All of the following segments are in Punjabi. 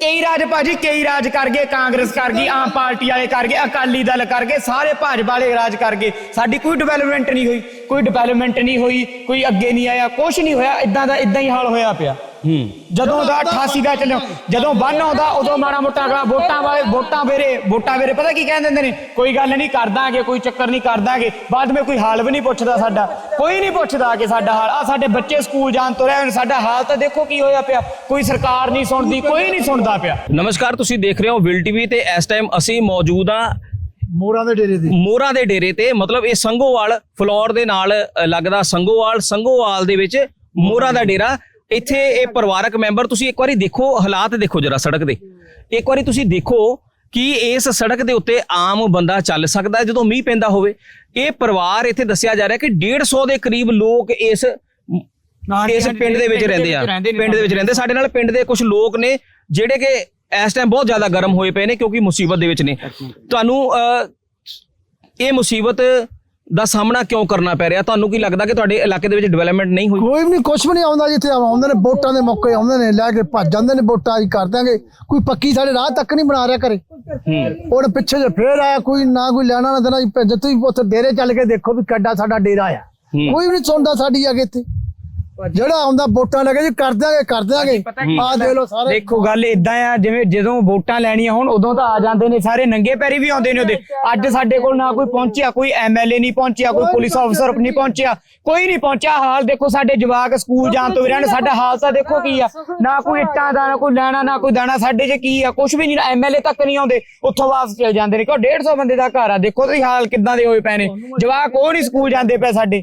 ਕਈ ਰਾਜ ਭਾਜੀ, ਕਈ ਰਾਜ ਕਰ ਗਏ, ਕਾਂਗਰਸ ਕਰ ਗਈ, ਆਮ ਪਾਰਟੀ ਵਾਲੇ ਕਰ ਗਏ, ਅਕਾਲੀ ਦਲ ਕਰ ਗਏ, ਸਾਰੇ ਭਾਜਪਾ ਵਾਲੇ ਰਾਜ ਕਰ ਗਏ। ਸਾਡੀ ਕੋਈ ਡਿਵੈਲਪਮੈਂਟ ਨਹੀਂ ਹੋਈ, ਕੋਈ ਡਿਵੈਲਪਮੈਂਟ ਨਹੀਂ ਹੋਈ, ਕੋਈ ਅੱਗੇ ਨਹੀਂ ਆਇਆ ਕੁਝ ਨਹੀਂ ਹੋਇਆ ਇਦਾਂ ਦਾ ਇਦਾਂ ਹੀ ਹਾਲ ਹੋਇਆ ਪਿਆ। ਜਦੋਂ ਦਾ 88 ਦਾ ਚੱਲਿਆ ਜਦੋਂ ਬੰਨ ਆਉਂਦਾ ਉਦੋਂ ਮਾੜਾ ਮੋਟਾ ਅਗਲਾ ਵੋਟਾਂ ਵਾਲੇ ਵੋਟਾਂ ਵੇਰੇ ਵੋਟਾਂ ਵੇਰੇ ਪਤਾ ਕੀ ਕਹਿੰਦੇ ਹੁੰਦੇ ਨੇ? ਕੋਈ ਗੱਲ ਨਹੀਂ ਕਰ ਦਾਂਗੇ ਕੋਈ ਚੱਕਰ ਨਹੀਂ ਕਰ ਦਾਂਗੇ। ਬਾਅਦ ਵਿੱਚ ਕੋਈ ਹਾਲ ਵੀ ਨਹੀਂ ਪੁੱਛਦਾ ਸਾਡਾ। ਕੋਈ ਨਹੀਂ ਪੁੱਛਦਾ ਕਿ ਸਾਡਾ ਹਾਲ ਆ ਸਾਡੇ ਬੱਚੇ ਸਕੂਲ ਜਾਣ ਤੋਂ ਰਹੇ ਸਾਡਾ ਹਾਲ ਤਾਂ ਦੇਖੋ ਕੀ ਹੋਇਆ ਪਿਆ। ਕੋਈ ਸਰਕਾਰ ਨਹੀਂ ਸੁਣਦੀ ਕੋਈ ਨਹੀਂ ਸੁਣਦਾ ਪਿਆ। ਨਮਸਕਾਰ ਤੁਸੀਂ ਦੇਖ ਰਹੇ ਹੋ ਵਿਲ ਟੀਵੀ ਤੇ ਇਸ ਟਾਈਮ ਅਸੀਂ ਮੌਜੂਦ ਆ ਮੋਰਾਂ ਦੇ ਡੇਰੇ ਤੇ। ਮੋਰਾ ਦੇ ਡੇਰੇ ਤੇ। ਮਤਲਬ ਇਹ ਸੰਗੋਵਾਲ ਫਲੋਰ ਦੇ ਨਾਲ ਲੱਗਦਾ ਸੰਗੋਵਾਲ। ਸੰਗੋਵਾਲ ਦੇ ਵਿੱਚ ਮੋਰਾ ਦਾ ਡੇਰਾ। ਇੱਥੇ ਇਹ ਪਰਿਵਾਰਕ ਮੈਂਬਰ ਤੁਸੀਂ ਇੱਕ ਵਾਰੀ ਦੇਖੋ ਹਾਲਾਤ ਦੇਖੋ ਜਰਾ ਸੜਕ ਦੇ। ਇੱਕ ਵਾਰੀ ਤੁਸੀਂ ਦੇਖੋ ਕਿ ਇਸ ਸੜਕ ਦੇ ਉੱਤੇ ਆਮ ਬੰਦਾ ਚੱਲ ਸਕਦਾ ਜਦੋਂ ਮੀਂਹ ਪੈਂਦਾ ਹੋਵੇ। ਇਹ ਪਰਿਵਾਰ ਇੱਥੇ ਦੱਸਿਆ ਜਾ ਰਿਹਾ ਕਿ 150 ਦੇ ਕਰੀਬ ਲੋਕ ਇਸ ਇਸ ਪਿੰਡ ਦੇ ਵਿੱਚ ਰਹਿੰਦੇ ਆ। ਪਿੰਡ ਦੇ ਵਿੱਚ ਰਹਿੰਦੇ। ਸਾਡੇ ਨਾਲ ਪਿੰਡ ਦੇ ਕੁਝ ਲੋਕ ਨੇ ਜਿਹੜੇ ਕਿ ਇਸ ਟਾਈਮ ਬਹੁਤ ਜ਼ਿਆਦਾ ਗਰਮ ਹੋਏ ਪਏ ਨੇ ਕਿਉਂਕਿ ਮੁਸੀਬਤ ਦੇ ਵਿੱਚ ਨੇ। ਤੁਹਾਨੂੰ ਇਹ ਮੁਸੀਬਤ ਦਾ ਸਾਹਮਣਾ ਕਿਉਂ ਕਰਨਾ ਪੈ ਰਿਹਾ? ਤੁਹਾਨੂੰ ਕੀ ਲੱਗਦਾ ਕਿ ਤੁਹਾਡੇ ਇਲਾਕੇ ਦੇ ਵਿੱਚ ਡਿਵੈਲਪਮੈਂਟ ਨਹੀਂ ਹੋਈ? ਕੋਈ ਵੀ ਨਹੀਂ ਕੁਛ ਵੀ ਨਹੀਂ ਆਉਂਦਾ ਜਿੱਥੇ ਆਉਂਦੇ ਨੇ ਵੋਟਾਂ ਦੇ ਮੌਕੇ ਆਉਂਦੇ ਨੇ ਲੈ ਕੇ ਭੱਜ ਜਾਂਦੇ ਨੇ ਵੋਟਾਂ ਅਸੀਂ ਕਰ ਦਾਂਗੇ ਕੋਈ ਪੱਕੀ ਸਾਡੇ ਰਾਹ ਤੱਕ ਨਹੀਂ ਬਣਾ ਰਿਹਾ ਕਰੇ ਹੁਣ ਪਿੱਛੇ ਜੇ ਫੇਰ ਆਇਆ ਕੋਈ ਨਾ ਕੋਈ ਲੈਣਾ ਨਾ ਦੇਣਾ ਜੀ ਤੁਸੀਂ ਉੱਥੇ ਡੇਰੇ ਚੱਲ ਕੇ ਦੇਖੋ ਵੀ ਕੱਡਾ ਸਾਡਾ ਡੇਰਾ ਆ। ਕੋਈ ਵੀ ਨਹੀਂ ਸੁਣਦਾ ਸਾਡੀ ਅੱਗੇ ਇੱਥੇ। ਜਿਹੜਾ ਆਉਂਦਾ ਵੋਟਾਂ ਲੈ ਕੇ ਜੀ ਕਰ ਦਾਂਗੇ ਕਰ ਦਾਂਗੇ ਆਹ ਦੇਖ ਲਓ ਸਾਰੇ। ਦੇਖੋ ਗੱਲ ਇਦਾਂ ਆ ਜਿਵੇਂ ਜਦੋਂ ਵੋਟਾਂ ਲੈਣੀਆਂ ਹੁਣ ਉਦੋਂ ਤਾਂ ਆ ਜਾਂਦੇ ਨੇ ਸਾਰੇ ਨੰਗੇ ਪੈਰੀ ਵੀ ਆਉਂਦੇ ਨੇ ਉਹਦੇ। ਅੱਜ ਸਾਡੇ ਕੋਲ ਨਾ ਕੋਈ ਪਹੁੰਚਿਆ ਕੋਈ ਐਮਐਲਏ ਨਹੀਂ ਪਹੁੰਚਿਆ ਕੋਈ ਪੁਲਿਸ ਅਫਸਰ ਨਹੀਂ ਪਹੁੰਚਿਆ ਕੋਈ ਨਹੀਂ ਪਹੁੰਚਿਆ। ਹਾਲ ਦੇਖੋ ਸਾਡੇ ਜਵਾਕ ਸਕੂਲ ਜਾਣ ਤੋਂ ਵੀ ਰਹਿਣ ਸਾਡਾ ਹਾਲ ਤਾਂ ਦੇਖੋ ਕੀ ਆ। ਨਾ ਕੋਈ ਇੱਟਾਂ ਦਾ ਨਾ ਕੋਈ ਲੈਣਾ ਨਾ ਕੋਈ ਦਾਣਾ ਸਾਡੇ 'ਚ ਕੀ ਆ ਕੁਝ ਵੀ ਨਹੀਂ ਐਮਐਲਏ ਤੱਕ ਨਹੀਂ ਆਉਂਦੇ। ਉੱਥੋਂ ਵਾਪਸ ਚਲੇ ਜਾਂਦੇ ਨੇ। ਕਿਉਂ? 150 ਬੰਦੇ ਦਾ ਘਰ ਆ। ਦੇਖੋ ਤੁਸੀਂ ਹਾਲ ਕਿੱਦਾਂ ਦੇ ਹੋਏ ਪਏ ਨੇ। ਜਵਾਕ ਉਹ ਨਹੀਂ ਸਕੂਲ ਜਾਂਦੇ ਪਏ ਸਾਡੇ।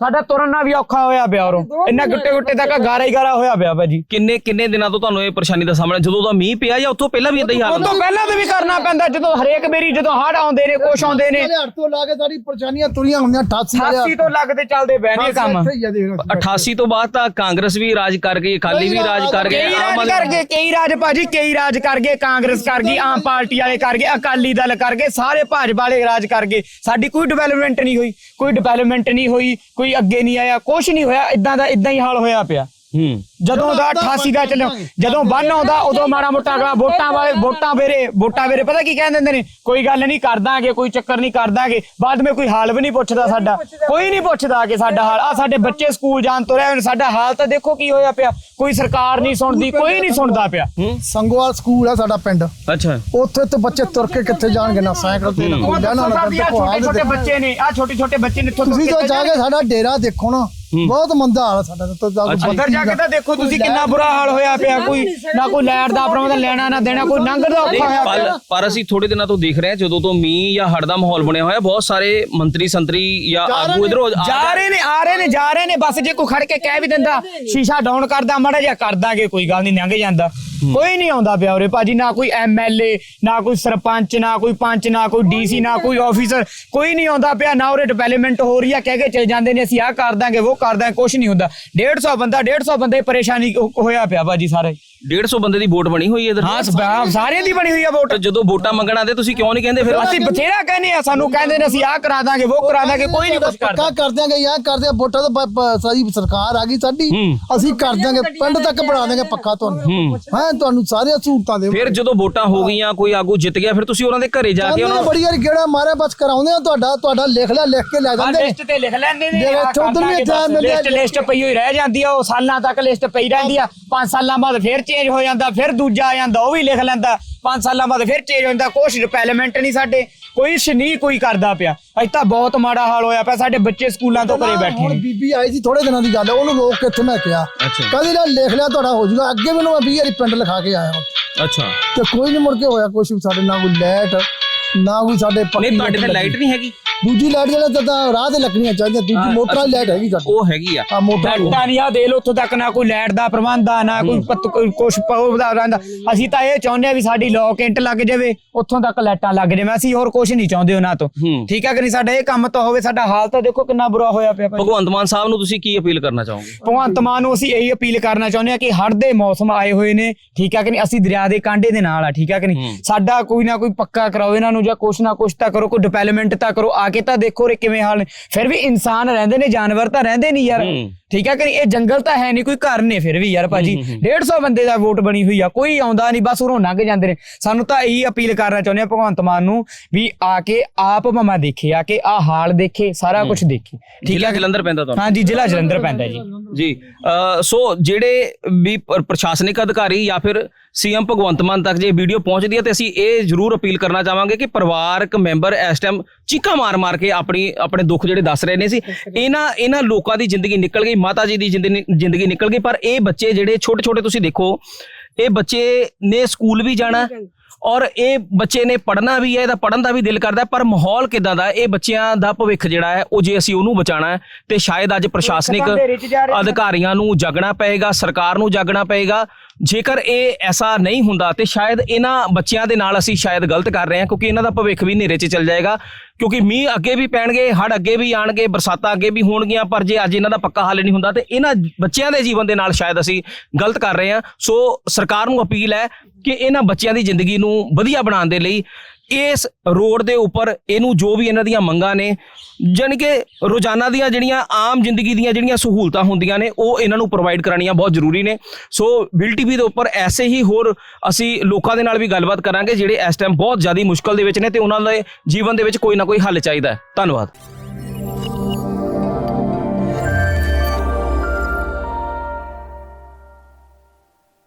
ਸਾਡਾ ਤੁਰਨਾ ਵੀ ਔਖਾ ਹੋਇਆ ਪਿਆ ਔਰੋਂ ਇੰਨਾ ਗੁੱਟੇ ਗੁੱਟੇ ਤੱਕ ਗਾਰਾ ਹੀ ਗਾਰਾ ਹੋਇਆ ਪਿਆ ਭਾਜੀ। ਕਿੰਨੇ ਕਿੰਨੇ ਦਿਨਾਂ ਤੋਂ ਤੁਹਾਨੂੰ ਇਹ ਪਰੇਸ਼ਾਨੀ ਦਾ ਸਾਹਮਣਾ ਜਦੋਂ ਦਾ ਮੀਂਹ ਪਿਆ ਜਾਂ ਉੱਥੋਂ ਪਹਿਲਾਂ ਵੀ ਇਦਾਂ ਹੀ ਹਾਲ ਹੁੰਦਾ? ਪਹਿਲਾਂ ਤਾਂ ਵੀ ਕਰਨਾ ਪੈਂਦਾ ਜਦੋਂ ਹਰੇਕ ਮੇਰੀ ਜਦੋਂ ਹੜ ਆਉਂਦੇ ਨੇ ਕੁਛ ਆਉਂਦੇ ਨੇ। ਹਜ਼ਾਰ ਤੋਂ ਲਾ ਕੇ ਸਾਡੀ ਪਰੇਸ਼ਾਨੀਆਂ ਤੁਰੀਆਂ ਹੁੰਦੀਆਂ 88 ਵਾਲੇ 88 ਤੋਂ ਲੱਗਦੇ ਚੱਲਦੇ ਪਏ ਨੇ ਇਹ ਕੰਮ। ਇੱਥੇ ਹੀ ਆ ਦੇਖ ਲਓ। 88 ਤੋਂ ਬਾਅਦ ਤਾਂ ਕਾਂਗਰਸ ਵੀ ਰਾਜ ਕਰ ਗਈ ਅਕਾਲੀ ਵੀ ਰਾਜ ਕਰ ਗਏ ਕਈ ਆਮ ਆਦਮੀ ਕਰ ਗਏ ਕਈ ਰਾਜ ਭਾਜੀ ਕਈ ਰਾਜ ਕਰ ਗਏ ਕਾਂਗਰਸ ਕਰ ਗਈ ਆਮ ਪਾਰਟੀ ਵਾਲੇ ਕਰ ਗਏ ਅਕਾਲੀ ਦਲ ਕਰ ਗਏ ਸਾਰੇ ਭਾਜਪਾ ਵਾਲੇ ਰਾਜ ਕਰ ਗਏ। ਸਾਡੀ ਕੋਈ ਡਿਵੈਲਪਮੈਂਟ ਨਹੀਂ ਹੋਈ ਕੋਈ ਡਿਵੈਲਪਮੈਂਟ ਨਹੀਂ ਹੋਈ ਕੋਈ ਅੱਗੇ ਨਹੀਂ ਆਇਆ ਕੁਝ ਨਹੀਂ ਹੋਇਆ ਇਦਾਂ ਦਾ ਇਦਾਂ ਹੀ ਹਾਲ ਹੋਇਆ ਪਿਆ। ਹੂੰ। ਜਦੋਂ ਦਾ 88 ਦਾ ਚੱਲਿਆ ਜਦੋਂ ਬੰਨ ਆਉਂਦਾ ਉਦੋਂ ਮਾੜਾ ਮੋਟਾ ਅਗਲਾ ਵੋਟਾਂ ਵਾਲੇ ਵੋਟਾਂ ਵੇਰੇ ਵੋਟਾਂ ਵੇਰੇ ਪਤਾ ਕੀ ਕਹਿੰਦੇ ਹੁੰਦੇ ਨੇ? ਕੋਈ ਗੱਲ ਨਹੀਂ ਕਰ ਦਾਂਗੇ ਕੋਈ ਚੱਕਰ ਨਹੀਂ ਕਰ ਦਾਂਗੇ। ਬਾਅਦ ਵਿੱਚ ਕੋਈ ਹਾਲ ਵੀ ਨਹੀਂ ਪੁੱਛਦਾ ਸਾਡਾ। ਕੋਈ ਨਹੀਂ ਪੁੱਛਦਾ ਕਿ ਸਾਡਾ ਹਾਲ। ਆ ਸਾਡੇ ਬੱਚੇ ਸਕੂਲ ਜਾਣ ਤੋਂ ਰਹੇ ਨੇ, ਸਾਡਾ ਹਾਲ ਤਾਂ ਦੇਖੋ ਕੀ ਹੋਇਆ ਪਿਆ। ਕੋਈ ਸਰਕਾਰ ਨਹੀਂ ਸੁਣਦੀ ਕੋਈ ਨਹੀਂ ਸੁਣਦਾ ਪਿਆ। ਸੰਗੋਵਾਲ ਸਕੂਲ ਆ ਸਾਡਾ ਪਿੰਡ। ਅੱਛਾ। ਉੱਥੇ ਤੇ ਬੱਚੇ ਤੁਰ ਕੇ ਕਿੱਥੇ ਜਾਣਗੇ? ਨਾ ਸਾਈਕਲ ਤੇ ਨਾ ਕੋਈ ਲੈਣਾ ਨਾ ਛੋਟੇ ਛੋਟੇ। ਬੱਚੇ ਨੇ ਆ ਛੋਟੇ ਛੋਟੇ ਬੱਚੇ ਨੇ ਇੱਥੋਂ ਤੁਸੀਂ ਤਾਂ ਜਾ ਕੇ ਸਾਡਾ ਡੇਰਾ ਦੇਖੋ ਨਾ। ਬਹੁਤ ਮੰਦਾ ਹਾਲ ਆ ਸਾਡਾ ਤਾਂ ਅੰਦਰ ਜਾ ਕੇ ਤਾਂ ਦੇਖੋ ਤੁਸੀਂ ਕਿੰਨਾ ਬੁਰਾ ਹਾਲ ਹੋਇਆ ਪਿਆ ਕੋਈ ਨਾ ਕੋਈ ਲੈਟ ਦਾ ਪ੍ਰਬੰਧ ਲੈਣਾ ਨਾ ਦੇਣਾ ਕੋਈ ਲੰਘਣ ਦਾ ਔਖਾ ਹੋਇਆ ਪਰ ਪਿਆ। ਪਰ ਅਸੀਂ ਥੋੜੇ ਦਿਨਾਂ ਤੋਂ ਦੇਖ ਰਹੇ ਹਾਂ ਜਦੋਂ ਤੋਂ ਮੀਂਹ ਜਾਂ ਹੜ੍ਹ ਦਾ ਮਾਹੌਲ ਬਣਿਆ ਹੋਇਆ ਬਹੁਤ ਸਾਰੇ ਮੰਤਰੀ ਸੰਤਰੀ ਜਾਂ ਆਗੂ ਇਧਰੋਂ ਜਾ ਰਹੇ ਨੇ ਆ ਰਹੇ ਨੇ ਜਾ ਰਹੇ ਨੇ ਬਸ ਜੇ ਕੋਈ ਖੜ ਕੇ ਕਹਿ ਵੀ ਦਿੰਦਾ ਸ਼ੀਸ਼ਾ ਡਾਊਨ ਕਰਦਾ ਮਾੜਾ ਜਿਹਾ ਕਰ ਦਾਂਗੇ ਕੋਈ ਗੱਲ ਨਹੀਂ ਲੰਘ ਜਾਂਦਾ। ਕੋਈ ਨਹੀਂ ਆਉਂਦਾ ਪਿਆ ਉਰੇ। ਭਾਜੀ ਨਾ ਕੋਈ ਐਮਐਲਏ ਨਾ ਕੋਈ ਸਰਪੰਚ ਨਾ ਕੋਈ ਪੰਚ ਨਾ ਕੋਈ ਡੀਸੀ ਨਾ ਕੋਈ ਆਫੀਸਰ। ਕੋਈ ਨਹੀਂ ਆਉਂਦਾ ਪਿਆ। ਨਾ ਉਰੇ ਡਿਵੈਲਪਮੈਂਟ ਹੋ ਰਹੀ ਆ ਕਹਿ ਕੇ ਚਲੇ ਜਾਂਦੇ ਨੇ। ਅਸੀਂ ਆਹ ਕਰ ਦਾਂਗੇ ਉਹ ਕਰ ਦਾਂਗੇ ਕੁਝ ਨਹੀਂ ਹੁੰਦਾ। 150 ਬੰਦਾ 150 ਬੰਦੇ ਪਰੇਸ਼ਾਨੀ ਹੋ- ਹੋਇਆ ਪਿਆ ਭਾਜੀ ਸਾਰੇ। 150 ਬੰਦੇ ਦੀ ਵੋਟ ਬਣੀ ਹੋਈ ਹੈ ਇਧਰ? ਹਾਂ ਸਾਰਿਆਂ ਦੀ ਬਣੀ ਹੋਈ ਆ ਵੋਟ। ਜਦੋਂ ਵੋਟਾਂ ਮੰਗਣ ਆਉਂਦੇ ਤੁਸੀਂ ਕਿਉਂ ਨਹੀਂ ਕਹਿੰਦੇ ਫਿਰ? ਅਸੀਂ ਬਥੇਰਾ ਕਹਿੰਦੇ ਆ ਸਾਨੂੰ ਕਹਿੰਦੇ ਨੇ ਅਸੀਂ ਆਹ ਕਰਾ ਦਾਂਗੇ ਉਹ ਕਰਾ ਦਾਂਗੇ ਕੋਈ ਨਹੀਂ ਕੁਝ ਕਰਦਾ। ਪੱਕਾ ਕਰ ਦਿਆਂਗੇ ਯਾਰ ਕਰਦੇ ਆ ਵੋਟਾਂ ਤਾਂ ਸਾਰੀ ਸਰਕਾਰ ਆ ਗਈ ਸਾਡੀ। ਅਸੀਂ ਕਰ ਦਿਆਂਗੇ ਪਿੰਡ ਤੱਕ ਬਣਾ ਦਿਆਂਗੇ ਪੱਕਾ ਤੁਹਾਨੂੰ। ਹਾਂ ਤੁਹਾਨੂੰ ਸਾਰੀਆਂ ਸਹੂਲਤਾਂ ਦੇ ਫਿਰ ਜਦੋਂ ਵੋਟਾਂ ਹੋ ਗਈਆਂ ਕੋਈ ਆਗੂ ਜਿੱਤ ਗਿਆ ਫਿਰ ਤੁਸੀਂ ਉਹਨਾਂ ਦੇ ਘਰੇ ਜਾ ਕੇ ਉਹਨਾਂ ਨੂੰ ਬੜੀ ਵਾਰੀ ਗੇੜਾ ਮਾਰਿਆ ਬਸ ਕਰਾਉਂਦੇ ਆ ਤੁਹਾਡਾ ਤੁਹਾਡਾ ਲਿਖ ਲਿਆ ਲਿਖ ਕੇ ਲੈ ਜਾਂਦੇ ਲਿਸਟ ਤੇ ਲਿਖ ਲੈਂਦੇ ਨੇ ਲਿਸਟ ਲਿਸਟ ਪਈ ਹੋਈ ਰਹਿ ਜਾਂਦੀ ਆ ਉਹ ਸਾਲਾਂ ਤੱਕ ਲਿਸਟ ਪਈ ਰਹਿੰਦੀ ਆ 5 ਸਾਲਾਂ ਬਾਅਦ ਫਿਰ ਚੇਂਜ ਹੋ ਜਾਂਦਾ ਫਿਰ ਦੂਜਾ ਆ ਜਾਂਦਾ ਉਹ ਵੀ ਲਿਖ ਲੈਂਦਾ। 5 ਸਾਲਾਂ ਬਾਅਦ ਫਿਰ ਚੇਂਜ ਹੋ ਜਾਂਦਾ ਕੁਛ ਰਿਪੈਲਮੈਂਟ ਨਹੀਂ ਸਾਡੇ ਕੋਈ ਸ਼ ਨਹੀਂ ਕੋਈ ਕਰਦਾ ਪਿਆ। ਅੱਜ ਤਾਂ ਬਹੁਤ ਮਾੜਾ ਹਾਲ ਹੋਇਆ ਪਿਆ ਸਾਡੇ ਬੱਚੇ ਸਕੂਲਾਂ ਤੋਂ ਘਰੇ ਬੈਠੇ ਹੁਣ ਨੇ। ਬੀਬੀ ਆਈ ਸੀ ਥੋੜੇ ਦਿਨਾਂ ਦੀ ਗੱਲ ਹੈ ਉਹਨੂੰ ਰੋਕ ਕੇ ਇੱਥੇ ਮੈਂ ਕਿਹਾ ਅੱਛਾ। ਕਹਿੰਦੀ ਨਾ ਲਿਖ ਲਿਆ ਤੁਹਾਡਾ ਹੋ ਜਾਊਗਾ ਅੱਗੇ ਮੈਨੂੰ ਮੈਂ 20 ਵਾਰੀ ਪਿੰਡ ਲਿਖਾ ਕੇ ਆਇਆ ਅੱਛਾ। ਤੇ ਕੋਈ ਨਹੀਂ ਮੁੜ ਕੇ ਹੋਇਆ ਕੁਛ ਵੀ ਸਾਡੇ ਨਾਲ ਕੋਈ ਲਾਈਟ ਨਾ ਕੋਈ ਸਾਡੇ ਨਹੀਂ ਤੁਹਾਡੇ ਤੇ ਲਾਈਟ ਨਹੀਂ ਹੈਗੀ? ਦੂਜੀ ਲਾਈਟ ਜਿਹੜਾ ਤਾਂ- ਰਾਹ ਤੇ ਲੱਗਣੀਆਂ ਚਾਹੀਦੀਆਂ ਦੂਜੀ ਮੋਟਰਾਂ ਲਾਈਟ ਹੈਗੀ ਸਾਡੀ। ਉਹ ਹੈਗੀ ਆ। ਆ ਮੋਟਰ ਲਾਈਟਾਂ ਨਹੀਂ ਆ ਦੇ ਲੋ ਉੱਥੋਂ ਤੱਕ ਨਾ ਕੋਈ ਲਾਈਟ ਦਾ ਪ੍ਰਬੰਧ ਆ ਨਾ ਕੋਈ ਪਤ- ਕੋਈ ਕੁਛ ਪਉਦਾ ਰਹਿੰਦਾ। ਅਸੀਂ ਤਾਂ ਇਹ ਚਾਹੁੰਦੇ ਆ ਵੀ ਸਾਡੀ ਲੋਕ ਇੰਟ ਲੱਗ ਜਾਵੇ ਉੱਥੋਂ ਤੱਕ ਲਾਈਟਾਂ ਲੱਗ ਜਾਵੇ। ਅਸੀਂ ਹੋਰ ਕੁਛ ਨਹੀਂ ਚਾਹੁੰਦੇ ਉਹਨਾਂ ਤੋਂ। ਹੂੰ। ਠੀਕ ਹੈ ਕਿ ਨਹੀਂ? ਸਾਡਾ ਇਹ ਕੰਮ ਤਾਂ ਹੋਵੇ ਸਾਡਾ ਹਾਲ ਤਾਂ ਦੇਖੋ ਕਿੰਨਾ ਬੁਰਾ ਹੋਇਆ ਪਿਆ ਭਾਈ। ਭਗਵੰਤ ਮਾਨ ਸਾਹਿਬ ਨੂੰ ਤੁਸੀਂ ਕੀ ਅਪੀਲ ਕਰਨਾ ਚਾਹੋਗੇ? ਭਗਵੰਤ ਮਾਨ ਨੂੰ ਅਸੀਂ ਇਹੀ ਅਪੀਲ ਕਰਨਾ ਚਾਹੁੰਦੇ ਆ ਕਿ ਹੜ੍ਹ ਦੇ ਮੌਸਮ ਆਏ ਹੋਏ ਨੇ ਠੀਕ ਹੈ ਕਿ ਨਹੀਂ? ਅਸੀਂ ਦਰਿਆ ਦੇ ਕਾਂਢੇ ਦੇ ਨਾਲ ਆ ਠੀਕ ਹੈ ਕਿ ਨਹੀਂ? ਸਾਡਾ ਕੋਈ ਨਾ ਕੋਈ ਪੱਕਾ ਕਰਾਓ ਇਹਨਾਂ ਨੂੰ ਜਾਂ ਕੁਛ ਨਾ ਕੁਛ ਤਾਂ ਕਰੋ ਕੋਈ ਡਿਵੈਲਪਮੈਂਟ ਤਾਂ ਕਰੋ ਆ ਕੇ ਤਾਂ ਦੇਖੋ ਰੇ ਕਿਵੇਂ ਹਾਲ ਨੇ। ਫਿਰ ਵੀ ਇਨਸਾਨ ਰਹਿੰਦੇ ਨੇ, ਜਾਨਵਰ ਤਾਂ ਰਹਿੰਦੇ ਨਹੀਂ ਯਾਰ। ਠੀਕ ਹੈ ਕਿ? ਇਹ ਜੰਗਲ ਤਾਂ ਹੈ ਨਹੀਂ ਕੋਈ ਘਰ ਨੇ ਫਿਰ ਵੀ ਯਾਰ ਭਾਜੀ। 150 ਬੰਦੇ ਦਾ ਵੋਟ ਬਣੀ ਹੋਈ ਆ ਕੋਈ ਆਉਂਦਾ ਨਹੀਂ ਬਸ ਉਰੋਂ ਲੰਘ ਜਾਂਦੇ ਨੇ। ਸਾਨੂੰ ਤਾਂ ਇਹੀ ਅਪੀਲ ਕਰਨਾ ਚਾਹੁੰਦੇ ਆ ਭਗਵੰਤ ਮਾਨ ਨੂੰ ਵੀ ਆ ਕੇ ਆਪ ਮਮਾ ਦੇਖੇ ਆ ਕੇ ਆ ਹਾਲ ਦੇਖੇ ਸਾਰਾ ਕੁਝ ਦੇਖੇ। ਠੀਕ ਜ਼ਿਲ੍ਹਾ ਹੈ ਜਲੰਧਰ ਪੈਂਦਾ ਤੁਹਾਨੂੰ? ਹਾਂਜੀ ਜ਼ਿਲ੍ਹਾ ਜਲੰਧਰ ਪੈਂਦਾ ਜੀ। ਜੀ ਸੋ ਜਿਹੜੇ ਵੀ ਪ੍ਰ- ਪ੍ਰਸ਼ਾਸਨਿਕ ਅਧਿਕਾਰੀ ਜਾਂ ਫਿਰ ਸੀਐਮ ਭਗਵੰਤ ਮਾਨ ਤੱਕ ਜੇ ਵੀਡੀਓ ਪਹੁੰਚਦੀ ਹੈ ਤੇ ਅਸੀਂ ਇਹ ਜ਼ਰੂਰ ਅਪੀਲ ਕਰਨਾ ਚਾਹਾਂਗੇ ਕਿ ਪਰਿਵਾਰਕ ਮੈਂਬਰ ਇਸ ਟਾਈਮ ਚੀਕਾਂ ਮਾਰ-ਮਾਰ ਕੇ ਆਪਣੀ ਆਪਣੇ ਦੁੱਖ ਜਿਹੜੇ ਦੱਸ ਰਹੇ ਨੇ ਸੀ ਇਹਨਾਂ ਇਹਨਾਂ ਲੋਕਾਂ ਦੀ ਜ਼ਿੰਦਗੀ ਨਿਕਲ ਗਈ। ਮਾਤਾ ਜੀ ਦੀ ਜ਼ਿੰਦਗੀ ਨਿਕਲ ਗਈ ਪਰ ਇਹ ਬੱਚੇ ਜਿਹੜੇ ਛੋਟੇ-ਛੋਟੇ ਤੁਸੀਂ ਦੇਖੋ ਇਹ ਬੱਚੇ ਨੇ ਸਕੂਲ ਵੀ ਜਾਣਾ ਔਰ ਇਹ ਬੱਚੇ ਨੇ ਪੜ੍ਹਨਾ ਵੀ ਹੈ ਇਹਦਾ ਪੜ੍ਹਨ ਦਾ ਵੀ ਦਿਲ ਕਰਦਾ ਪਰ ਮਾਹੌਲ ਕਿਦਾਂ ਦਾ? ਇਹ ਬੱਚਿਆਂ ਦਾ ਭਵਿੱਖ ਜਿਹੜਾ ਹੈ ਉਹ ਜੇ ਅਸੀਂ ਉਹਨੂੰ ਬਚਾਉਣਾ ਹੈ ਤੇ ਸ਼ਾਇਦ ਅੱਜ ਪ੍ਰਸ਼ਾਸਨਿਕ। ਅਧਿਕਾਰੀਆਂ ਨੂੰ ਜਾਗਣਾ ਪਏਗਾ ਸਰਕਾਰ ਨੂੰ ਜਾਗਣਾ ਪਏਗਾ ਜੇਕਰ ਇਹ ਐਸਾ ਨਹੀਂ ਹੁੰਦਾ ਤੇ ਸ਼ਾਇਦ ਇਹਨਾਂ ਬੱਚਿਆਂ ਦੇ ਨਾਲ ਅਸੀਂ ਸ਼ਾਇਦ ਗਲਤ ਕਰ ਰਹੇ ਹਾਂ, ਕਿਉਂਕਿ ਇਹਨਾਂ ਦਾ ਭਵਿੱਖ ਵੀ ਹਨੇਰੇ 'ਚ ਚੱਲ ਜਾਏਗਾ। ਕਿਉਂਕਿ ਮੀਂਹ ਅੱਗੇ ਵੀ ਪੈਣਗੇ ਹੜ ਅੱਗੇ ਵੀ ਆਣਗੇ, ਬਰਸਾਤਾਂ ਅੱਗੇ ਵੀ ਹੋਣਗੀਆਂ, ਪਰ ਜੇ ਅੱਜ ਇਹਨਾਂ ਦਾ ਪੱਕਾ ਹੱਲ ਨਹੀਂ ਹੁੰਦਾ ਤੇ ਇਹਨਾਂ ਬੱਚਿਆਂ ਦੇ ਜੀਵਨ ਦੇ ਨਾਲ ਸ਼ਾਇਦ ਅਸੀਂ ਗਲਤ ਕਰ ਰਹੇ ਹਾਂ। ਸੋ ਸਰਕਾਰ ਨੂੰ ਅਪੀਲ ਹੈ ਕਿ ਇਹਨਾਂ ਬੱਚਿਆਂ ਦੀ ਜ਼ਿੰਦਗੀ ਨੂੰ ਵਧੀਆ ਬਣਾਉਣ ਦੇ ਲਈ ਇਸ ਰੋਡ ਦੇ ਉੱਪਰ ਇਹਨੂੰ ਜੋ ਵੀ ਇਹਨਾਂ ਦੀਆਂ ਮੰਗਾਂ ਨੇ, ਜਾਣੀ ਕਿ ਰੋਜ਼ਾਨਾ ਦੀਆਂ ਜਿਹੜੀਆਂ ਆਮ ਜ਼ਿੰਦਗੀ ਦੀਆਂ ਜਿਹੜੀਆਂ ਸਹੂਲਤਾਂ ਹੁੰਦੀਆਂ ਨੇ, ਉਹ ਇਹਨਾਂ ਨੂੰ ਪ੍ਰੋਵਾਈਡ ਕਰਾਉਣੀਆਂ ਬਹੁਤ ਜ਼ਰੂਰੀ ਨੇ। ਸੋ ਬਿਲ ਟੀਵੀ ਦੇ ਉੱਪਰ ਐਸੇ ਹੀ ਹੋਰ ਅਸੀਂ ਲੋਕਾਂ ਦੇ ਨਾਲ ਵੀ ਗੱਲਬਾਤ ਕਰਾਂਗੇ, ਜਿਹੜੇ ਇਸ ਟਾਈਮ ਬਹੁਤ ਜ਼ਿਆਦਾ ਮੁਸ਼ਕਲ ਦੇ ਵਿੱਚ ਨੇ ਤੇ ਉਹਨਾਂ ਦੇ ਜੀਵਨ ਦੇ ਵਿੱਚ ਕੋਈ ਨਾ ਕੋਈ ਹੱਲ ਚਾਹੀਦਾ ਹੈ। ਧੰਨਵਾਦ।